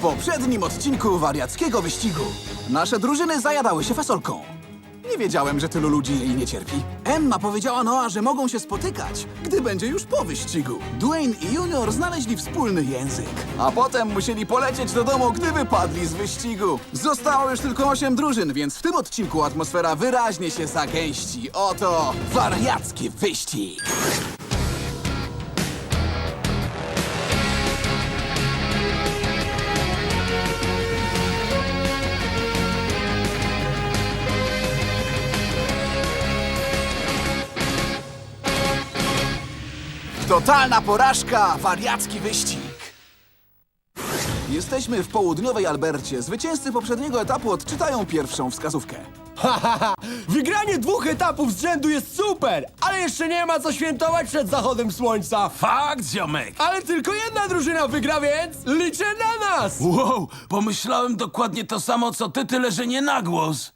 poprzednim odcinku wariackiego wyścigu. Nasze drużyny zajadały się fasolką. Nie wiedziałem, że tylu ludzi jej nie cierpi. Emma powiedziała Noa, że mogą się spotykać, gdy będzie już po wyścigu. Dwayne i Junior znaleźli wspólny język. A potem musieli polecieć do domu, gdy wypadli z wyścigu. Zostało już tylko osiem drużyn, więc w tym odcinku atmosfera wyraźnie się zagęści. Oto wariacki wyścig. Totalna porażka, wariacki wyścig. Jesteśmy w południowej Albercie. Zwycięzcy poprzedniego etapu odczytają pierwszą wskazówkę. Wygranie dwóch etapów z rzędu jest super, ale jeszcze nie ma co świętować przed zachodem słońca. Fakt, ziomek! Ale tylko jedna drużyna wygra, więc liczę na nas! Wow, pomyślałem dokładnie to samo, co ty, tyle że nie na głos.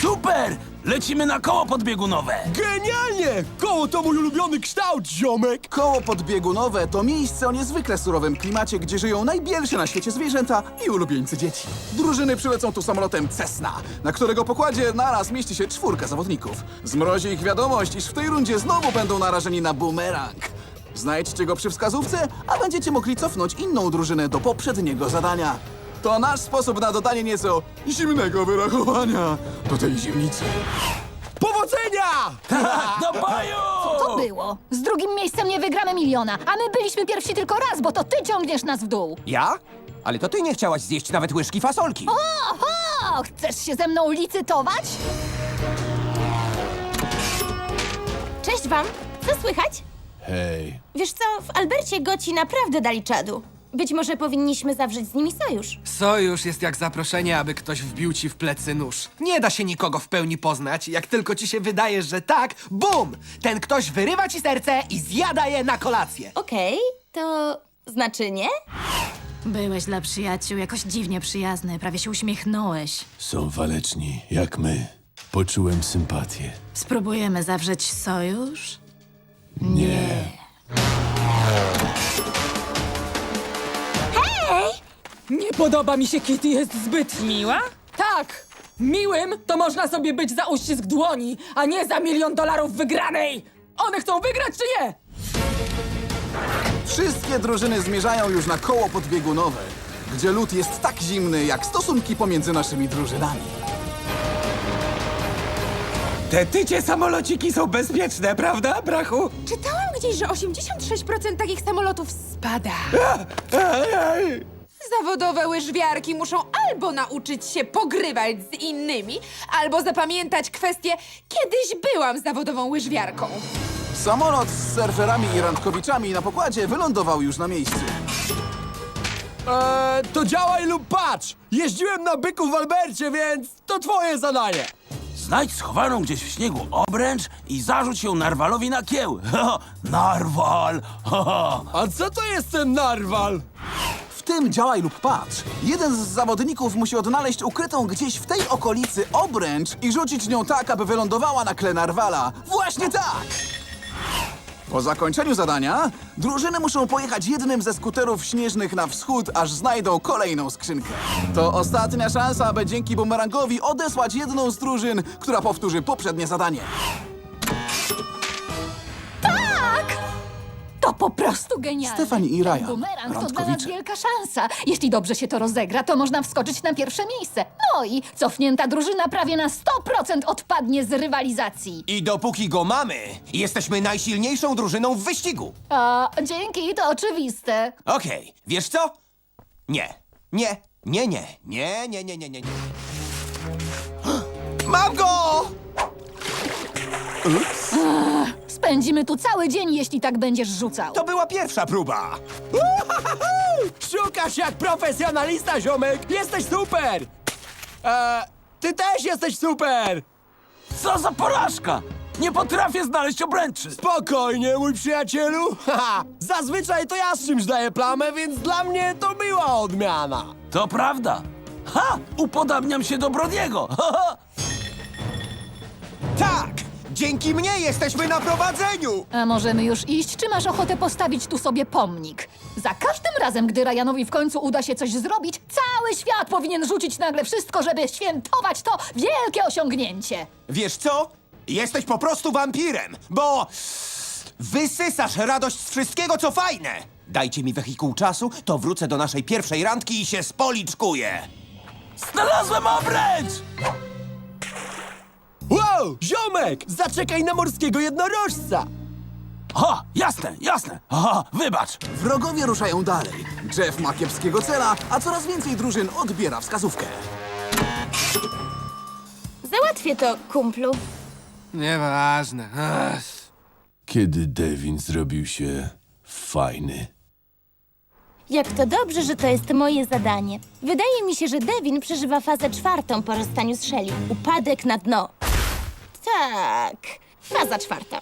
Super! Lecimy na koło podbiegunowe. Genialnie! Koło to mój ulubiony kształt, ziomek! Koło podbiegunowe to miejsce o niezwykle surowym klimacie, gdzie żyją najbielsze na świecie zwierzęta i ulubieńcy dzieci. Drużyny przylecą tu samolotem Cessna, na którego pokładzie naraz mieści się czwórka zawodników. Zmrozi ich wiadomość, iż w tej rundzie znowu będą narażeni na bumerang. Znajdźcie go przy wskazówce, a będziecie mogli cofnąć inną drużynę do poprzedniego zadania. To nasz sposób na dodanie nieco zimnego wyrachowania do tej zimnicy. Powodzenia! Do boju! To było. Z drugim miejscem nie wygramy miliona, a my byliśmy pierwsi tylko raz, bo to ty ciągniesz nas w dół. Ja? Ale to ty nie chciałaś zjeść nawet łyżki fasolki. Oho! Chcesz się ze mną licytować? Cześć wam! Co słychać? Hej. Wiesz co, w Albercie goci naprawdę dali czadu. Być może powinniśmy zawrzeć z nimi sojusz. Sojusz jest jak zaproszenie, aby ktoś wbił ci w plecy nóż. Nie da się nikogo w pełni poznać. Jak tylko ci się wydaje, że tak, bum! Ten ktoś wyrywa ci serce i zjada je na kolację. Okej, to znaczy nie? Byłeś dla przyjaciół jakoś dziwnie przyjazny, prawie się uśmiechnąłeś. Są waleczni, jak my. Poczułem sympatię. Spróbujemy zawrzeć sojusz? Nie. Nie podoba mi się Kitty, jest zbyt miła? Tak! Miłym to można sobie być za uścisk dłoni, a nie za milion dolarów wygranej! One chcą wygrać czy nie? Wszystkie drużyny zmierzają już na koło podbiegunowe, gdzie lód jest tak zimny jak stosunki pomiędzy naszymi drużynami. Te tycie samolociki są bezpieczne, prawda, brachu? Czytałam gdzieś, że 86% takich samolotów spada. Zawodowe łyżwiarki muszą albo nauczyć się pogrywać z innymi, albo zapamiętać kwestię kiedyś byłam zawodową łyżwiarką. Samolot z surferami i randkowiczami na pokładzie wylądował już na miejscu. Eee, to działaj lub patrz! Jeździłem na byku w Albercie, więc to twoje zadanie! Znajdź schowaną gdzieś w śniegu obręcz i zarzuć ją narwalowi na kieł. Narwal! A co to jest ten narwal? W tym działaj lub patrz. Jeden z zawodników musi odnaleźć ukrytą gdzieś w tej okolicy obręcz i rzucić nią tak, aby wylądowała na tle narwala. Właśnie tak! Po zakończeniu zadania drużyny muszą pojechać jednym ze skuterów śnieżnych na wschód, aż znajdą kolejną skrzynkę. To ostatnia szansa, aby dzięki bumerangowi odesłać jedną z drużyn, która powtórzy poprzednie zadanie. To po prostu genialne. Stefani i Ryan, Bumerang to dla nas randkowicze. wielka szansa. Jeśli dobrze się to rozegra, to można wskoczyć na pierwsze miejsce. No i cofnięta drużyna prawie na 100% odpadnie z rywalizacji. I dopóki go mamy, jesteśmy najsilniejszą drużyną w wyścigu. A, dzięki, to oczywiste. Okej, wiesz co? Nie, nie, nie, nie, nie, nie, nie, nie, nie, nie. Mam go! Spędzimy tu cały dzień, jeśli tak będziesz rzucał. To była pierwsza próba. Szukasz jak profesjonalista, ziomek! Jesteś super! Eee, ty też jesteś super! Co za porażka! Nie potrafię znaleźć obręczy! Spokojnie, mój przyjacielu! Haha, Zazwyczaj to ja z czymś daję plamę, więc dla mnie to była odmiana. To prawda! Ha! Upodabniam się do Brodiego! Ha, ha! Tak! Dzięki mnie jesteśmy na prowadzeniu! A możemy już iść, czy masz ochotę postawić tu sobie pomnik? Za każdym razem, gdy Ryanowi w końcu uda się coś zrobić, cały świat powinien rzucić nagle wszystko, żeby świętować to wielkie osiągnięcie. Wiesz co? Jesteś po prostu wampirem, bo wysysasz radość z wszystkiego, co fajne. Dajcie mi wehikuł czasu, to wrócę do naszej pierwszej randki i się spoliczkuję. Znalazłem obręcz! Wow, ziomek! Zaczekaj na morskiego jednorożca! O, jasne, jasne. O, wybacz. Wrogowie ruszają dalej. Jeff ma kiepskiego cela, a coraz więcej drużyn odbiera wskazówkę. Załatwię to, kumplu. Nieważne. Ech. Kiedy Devin zrobił się fajny? Jak to dobrze, że to jest moje zadanie. Wydaje mi się, że Devin przeżywa fazę czwartą po rozstaniu z Shelly. Upadek na dno. Tak, faza czwarta.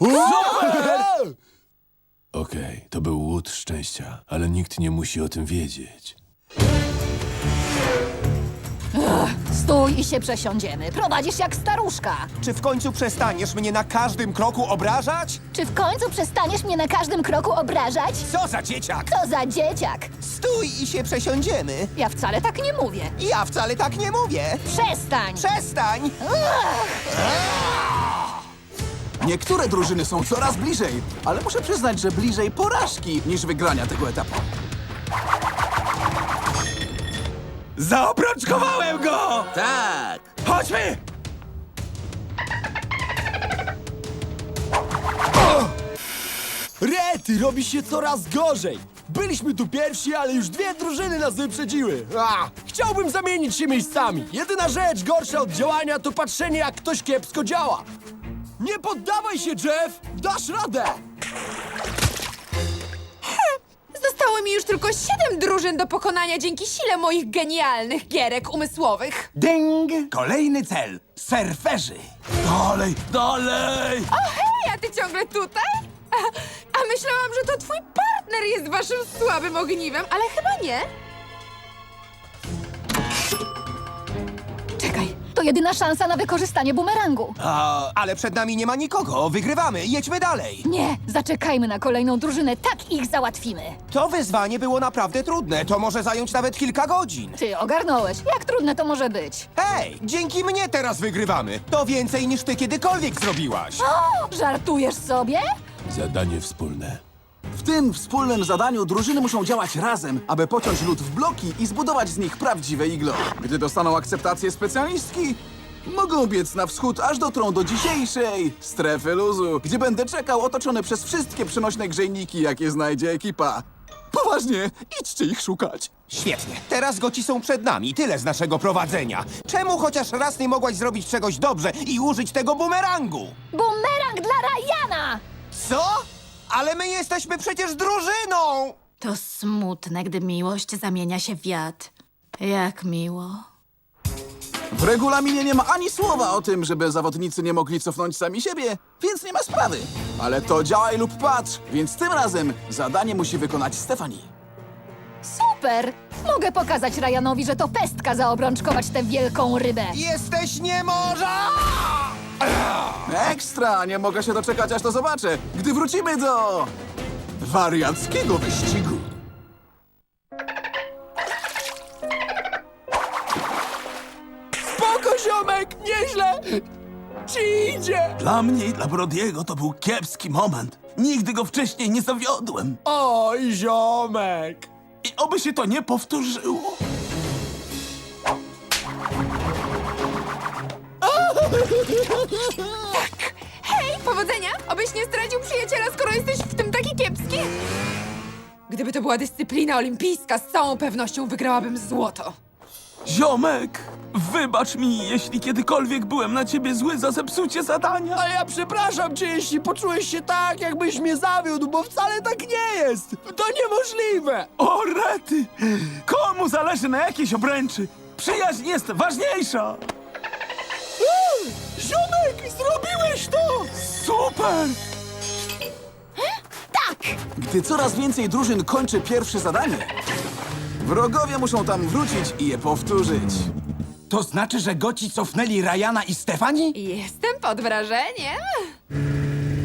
Okej, był łód szczęścia, ale nikt nie musi o tym wiedzieć. Stój i się przesiądziemy. Prowadzisz jak staruszka. Czy w końcu przestaniesz mnie na każdym kroku obrażać? Czy w końcu przestaniesz mnie na każdym kroku obrażać? Co za dzieciak! Co za dzieciak! Stój i się przesiądziemy. Ja wcale tak nie mówię. Ja wcale tak nie mówię. Przestań! Przestań! Niektóre drużyny są coraz bliżej, ale muszę przyznać, że bliżej porażki niż wygrania tego etapu. Zaobrączkowałem go! Tak! Chodźmy! Rety, robi się coraz gorzej! Byliśmy tu pierwsi, ale już dwie drużyny nas wyprzedziły. A, chciałbym zamienić się miejscami. Jedyna rzecz gorsza od działania to patrzenie, jak ktoś kiepsko działa. Nie poddawaj się, Jeff! Dasz radę! Zostało mi już tylko siedem drużyn do pokonania dzięki sile moich genialnych gierek umysłowych. Ding! Kolejny cel. Surferzy. Dalej, dalej! O hej, a ty ciągle tutaj? A, a myślałam, że to twój partner jest waszym słabym ogniwem, ale chyba nie. Jedyna szansa na wykorzystanie bumerangu. A, ale przed nami nie ma nikogo. Wygrywamy. Jedźmy dalej. Nie, zaczekajmy na kolejną drużynę, tak ich załatwimy. To wyzwanie było naprawdę trudne. To może zająć nawet kilka godzin. Ty ogarnąłeś, jak trudne to może być? Hej, dzięki mnie teraz wygrywamy. To więcej niż ty kiedykolwiek zrobiłaś. O, żartujesz sobie? Zadanie wspólne. W tym wspólnym zadaniu drużyny muszą działać razem, aby pociąć lód w bloki i zbudować z nich prawdziwe iglo. Gdy dostaną akceptację specjalistki, mogą biec na wschód, aż dotrą do dzisiejszej strefy luzu, gdzie będę czekał otoczony przez wszystkie przenośne grzejniki, jakie znajdzie ekipa. Poważnie, idźcie ich szukać. Świetnie. Teraz goci są przed nami. Tyle z naszego prowadzenia. Czemu chociaż raz nie mogłaś zrobić czegoś dobrze i użyć tego bumerangu? Bumerang dla Ryana! Co? Ale my jesteśmy przecież drużyną! To smutne, gdy miłość zamienia się w wiatr. Jak miło. W regulaminie nie ma ani słowa o tym, żeby zawodnicy nie mogli cofnąć sami siebie, więc nie ma sprawy. Ale to działaj lub patrz, więc tym razem zadanie musi wykonać Stefani. Super! Mogę pokazać Ryanowi, że to pestka zaobrączkować tę wielką rybę. Jesteś niemorza! Ekstra! Nie mogę się doczekać, aż to zobaczę, gdy wrócimy do wariackiego wyścigu. Spoko, ziomek! Nieźle! Ci idzie! Dla mnie i dla Brodiego to był kiepski moment. Nigdy go wcześniej nie zawiodłem. Oj, ziomek! I oby się to nie powtórzyło. Hej, powodzenia! Obyś nie zdradził przyjaciela, skoro jesteś w tym taki kiepski. Gdyby to była dyscyplina olimpijska, z całą pewnością wygrałabym złoto. Ziomek, wybacz mi, jeśli kiedykolwiek byłem na ciebie zły za zepsucie zadania. A ja przepraszam cię, jeśli poczułeś się tak, jakbyś mnie zawiódł, bo wcale tak nie jest. To niemożliwe. O rety! Komu zależy na jakiejś obręczy? Przyjaźń jest ważniejsza! Zrobiłeś to! Super! Gdy coraz więcej drużyn kończy pierwsze zadanie, wrogowie muszą tam wrócić i je powtórzyć. To znaczy, że goci cofnęli Ryana i Stefani? Jestem pod wrażeniem.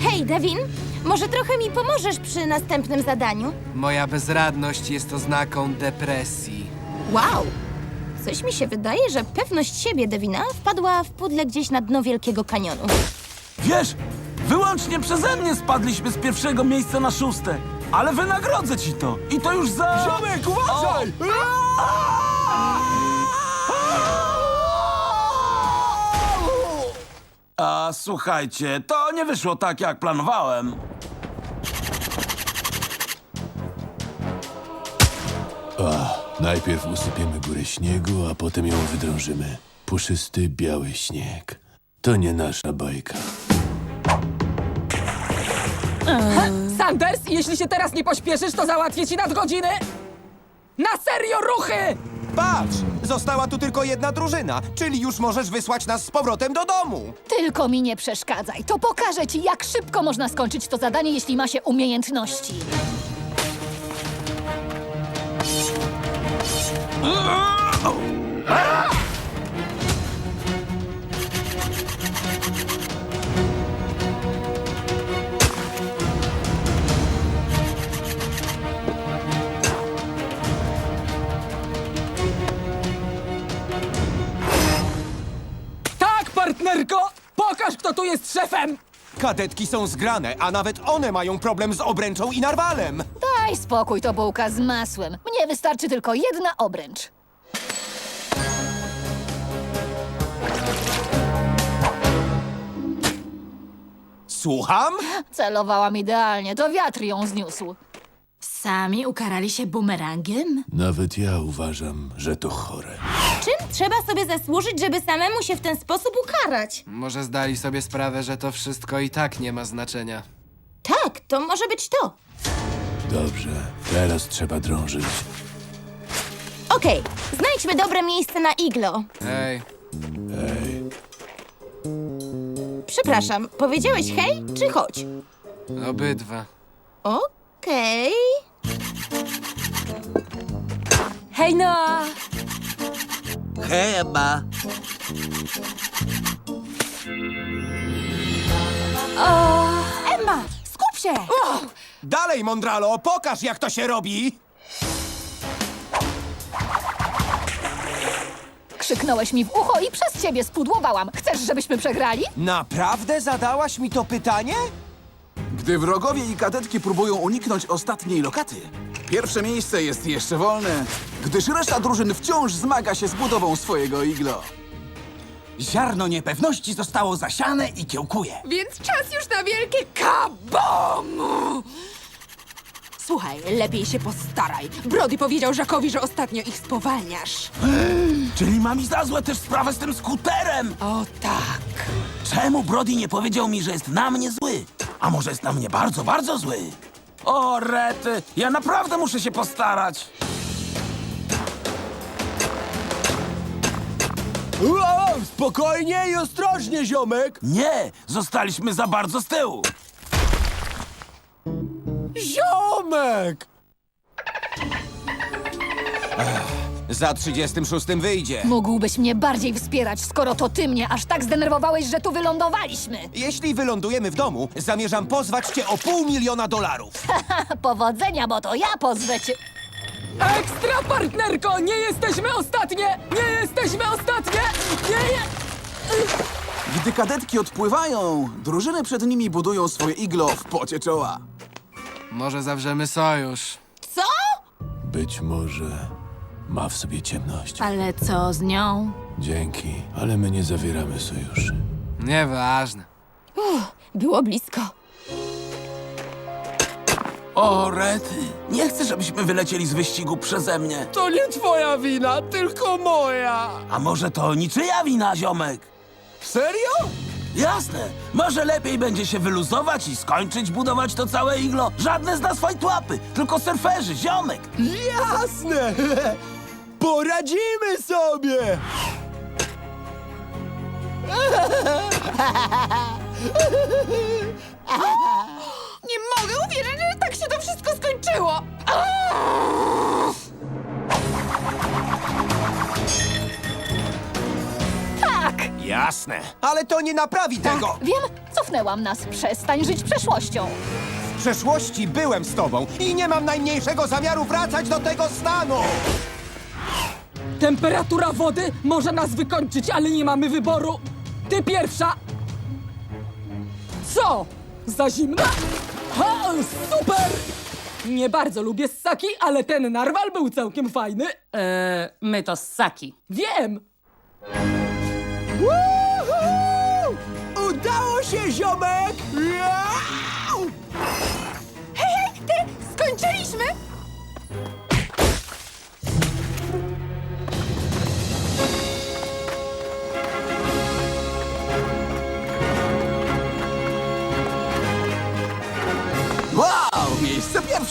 Hej, Devin, może trochę mi pomożesz przy następnym zadaniu? Moja bezradność jest oznaką depresji. Wow! Coś mi się wydaje, że pewność siebie Devina wpadła w pudle gdzieś na dno Wielkiego Kanionu. Wiesz, wyłącznie przeze mnie spadliśmy z pierwszego miejsca na szóste. Ale wynagrodzę ci to. I to już za... Ziomek, uważaj! A słuchajcie, to nie wyszło tak, jak planowałem. Najpierw usypiemy górę śniegu, a potem ją wydrążymy. Puszysty, biały śnieg. To nie nasza bajka. Sanders, jeśli się teraz nie pośpieszysz, to załatwię ci nadgodziny! Na serio, ruchy! Patrz! Została tu tylko jedna drużyna, czyli już możesz wysłać nas z powrotem do domu. Tylko mi nie przeszkadzaj. To pokażę ci, jak szybko można skończyć to zadanie, jeśli ma się umiejętności. Tak, partnerko! Pokaż, kto tu jest szefem! Kadetki są zgrane, a nawet one mają problem z obręczą i narwalem. Daj spokój, to bułka z masłem. Mnie wystarczy tylko jedna obręcz. Słucham? Celowałam idealnie, to wiatr ją zniósł. Sami ukarali się bumerangiem? Nawet ja uważam, że to chore. Czym trzeba sobie zasłużyć, żeby samemu się w ten sposób ukarać? Może zdali sobie sprawę, że to wszystko i tak nie ma znaczenia. Tak, to może być to. Dobrze, teraz trzeba drążyć. Okej, znajdźmy dobre miejsce na iglo. Ej, Przepraszam, powiedziałeś hej czy chodź? obydwa. Okej. Hej, Noa! Chyba. Się! Dalej, Mondralo, pokaż jak to się robi! Krzyknąłeś mi w ucho i przez ciebie spudłowałam. Chcesz, żebyśmy przegrali? Naprawdę zadałaś mi to pytanie? Gdy wrogowie i kadetki próbują uniknąć ostatniej lokaty, pierwsze miejsce jest jeszcze wolne, gdyż reszta drużyn wciąż zmaga się z budową swojego iglo. Ziarno niepewności zostało zasiane i kiełkuje. Więc czas już na wielkie kabum! Słuchaj, lepiej się postaraj. Brody powiedział Żakowi, że ostatnio ich spowalniasz. Czyli mam i za złe też sprawę z tym skuterem. O tak. Czemu Brody nie powiedział mi, że jest na mnie zły? A może jest na mnie bardzo, bardzo zły? O, rety, ja naprawdę muszę się postarać. Wow, spokojnie i ostrożnie, ziomek! Nie, zostaliśmy za bardzo z tyłu. Ziomek! Za 36 wyjdzie. Mógłbyś mnie bardziej wspierać, skoro to ty mnie aż tak zdenerwowałeś, że tu wylądowaliśmy. Jeśli wylądujemy w domu, zamierzam pozwać cię o pół miliona dolarów. Powodzenia, bo to ja pozwę cię. Ekstra, partnerko! Nie jesteśmy ostatnie! Nie jesteśmy ostatnie! Nie je... Gdy kadetki odpływają, drużyny przed nimi budują swoje iglo w pocie czoła. Może zawrzemy sojusz. Co? Być może ma w sobie ciemność. Ale co z nią? Dzięki, ale my nie zawieramy sojuszy. Nieważne. Było blisko. O, Rety, nie chcę, żebyśmy wylecieli z wyścigu przeze mnie. To nie twoja wina, tylko moja! A może to niczyja wina, ziomek? Serio? Jasne, może lepiej będzie się wyluzować i skończyć budować to całe iglo. Żadne z nas fajtłapy, tylko surferzy, ziomek. Jasne! Poradzimy sobie! Nie mogę się wszystko skończyło! Jasne. Ale to nie naprawi tego. Wiem, cofnęłam nas. Przestań żyć przeszłością. W przeszłości byłem z tobą i nie mam najmniejszego zamiaru wracać do tego stanu. Temperatura wody może nas wykończyć, ale nie mamy wyboru. Ty pierwsza. Co? Za zimna? Ha, super! Nie bardzo lubię ssaki, ale ten narwal był całkiem fajny. Eee, my to ssaki. Wiem! Woohoo! Udało się, ziomek! Miau! Ty, skończyliśmy?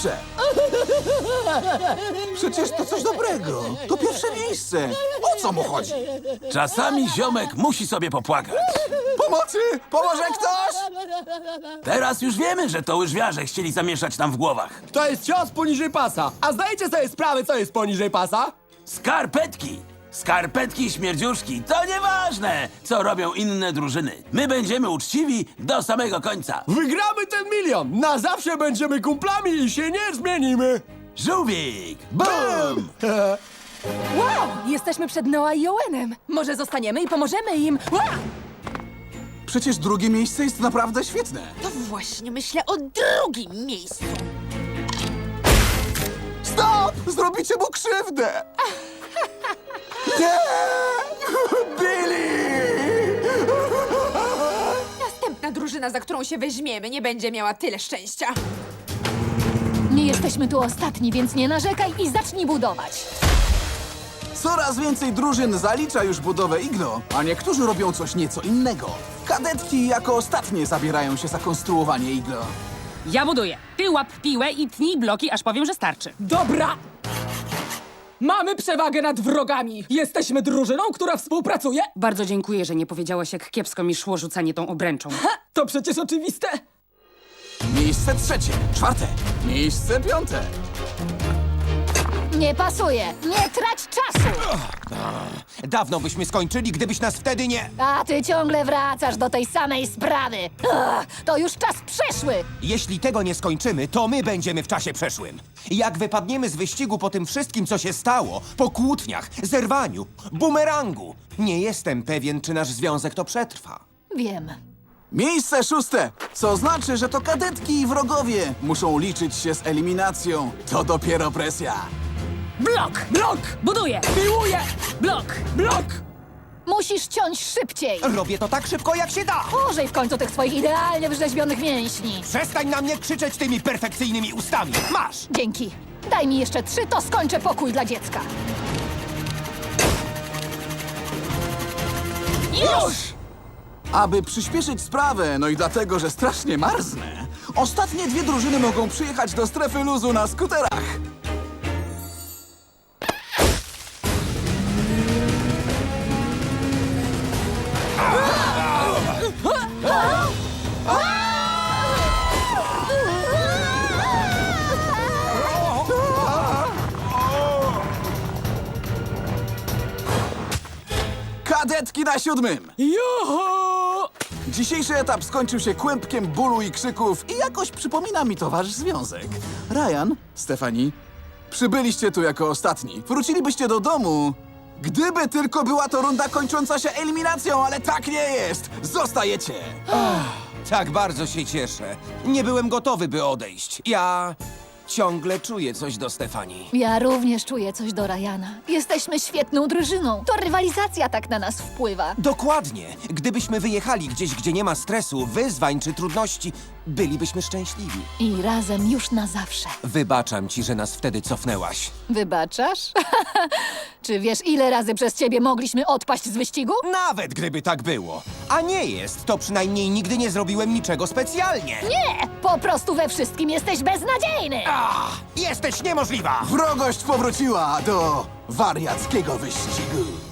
Pierwsze! Przecież to coś dobrego. To pierwsze miejsce. O co mu chodzi? Czasami ziomek musi sobie popłakać. Pomocy! Pomoże ktoś! Teraz już wiemy, że to łyżwiarze chcieli zamieszać nam w głowach. To jest cios poniżej pasa. A zdajecie sobie sprawę, co jest poniżej pasa? Skarpetki! Skarpetki i śmierdziuszki to nieważne, co robią inne drużyny. My będziemy uczciwi do samego końca. Wygramy ten milion! Na zawsze będziemy kumplami i się nie zmienimy! Żółwik! Bum! Wow, jesteśmy przed Noah i Owenem. Może zostaniemy i pomożemy im. Wow! Przecież drugie miejsce jest naprawdę świetne. To właśnie myślę o drugim miejscu. Stop! Zrobicie mu krzywdę! Nie! Billy! Następna drużyna, za którą się weźmiemy, nie będzie miała tyle szczęścia. Nie jesteśmy tu ostatni, więc nie narzekaj i zacznij budować. Coraz więcej drużyn zalicza już budowę iglo, a niektórzy robią coś nieco innego. Kadetki jako ostatnie zabierają się za konstruowanie iglo. Ja buduję. Ty łap piłę i tnij bloki, aż powiem, że starczy. Dobra! Mamy przewagę nad wrogami. Jesteśmy drużyną, która współpracuje. Bardzo dziękuję, że nie powiedziałaś, jak kiepsko mi szło rzucanie tą obręczą. Ha, to przecież oczywiste. Miejsce trzecie, czwarte, miejsce piąte. Nie pasuje. Nie trać czasu. Dawno byśmy skończyli, gdybyś nas wtedy nie... A ty ciągle wracasz do tej samej sprawy. Ugh, to już czas przeszły. Jeśli tego nie skończymy, to my będziemy w czasie przeszłym. Jak wypadniemy z wyścigu po tym wszystkim, co się stało, po kłótniach, zerwaniu, bumerangu, nie jestem pewien, czy nasz związek to przetrwa. Wiem. Miejsce szóste, co znaczy, że to kadetki i wrogowie muszą liczyć się z eliminacją. To dopiero presja. Blok! Blok! Buduję! Piłuję! Blok! Blok! Musisz ciąć szybciej. Robię to tak szybko, jak się da! Użyj w końcu tych swoich idealnie wyrzeźbionych mięśni. Przestań na mnie krzyczeć tymi perfekcyjnymi ustami! Masz! Dzięki. Daj mi jeszcze trzy, to skończę pokój dla dziecka. Już! Aby przyspieszyć sprawę, no i dlatego, że strasznie marznę, ostatnie dwie drużyny mogą przyjechać do strefy luzu na skuterach. Na siódmym! Juhu! Dzisiejszy etap skończył się kłębkiem bólu i krzyków i jakoś przypomina mi to wasz związek. Ryan, Stefani, przybyliście tu jako ostatni. Wrócilibyście do domu, gdyby tylko była to runda kończąca się eliminacją, ale tak nie jest. Zostajecie. Tak bardzo się cieszę. Nie byłem gotowy, by odejść. Ja Ciągle czuję coś do Stefanii. Ja również czuję coś do Ryana. Jesteśmy świetną drużyną. To rywalizacja tak na nas wpływa. Dokładnie. Gdybyśmy wyjechali gdzieś, gdzie nie ma stresu, wyzwań czy trudności, bylibyśmy szczęśliwi. I razem już na zawsze. Wybaczam ci, że nas wtedy cofnęłaś. Wybaczasz? Czy wiesz, ile razy przez ciebie mogliśmy odpaść z wyścigu? Nawet gdyby tak było. A nie jest, to przynajmniej nigdy nie zrobiłem niczego specjalnie. Nie! Po prostu we wszystkim jesteś beznadziejny! Ah, jesteś niemożliwa! Wrogość powróciła do wariackiego wyścigu.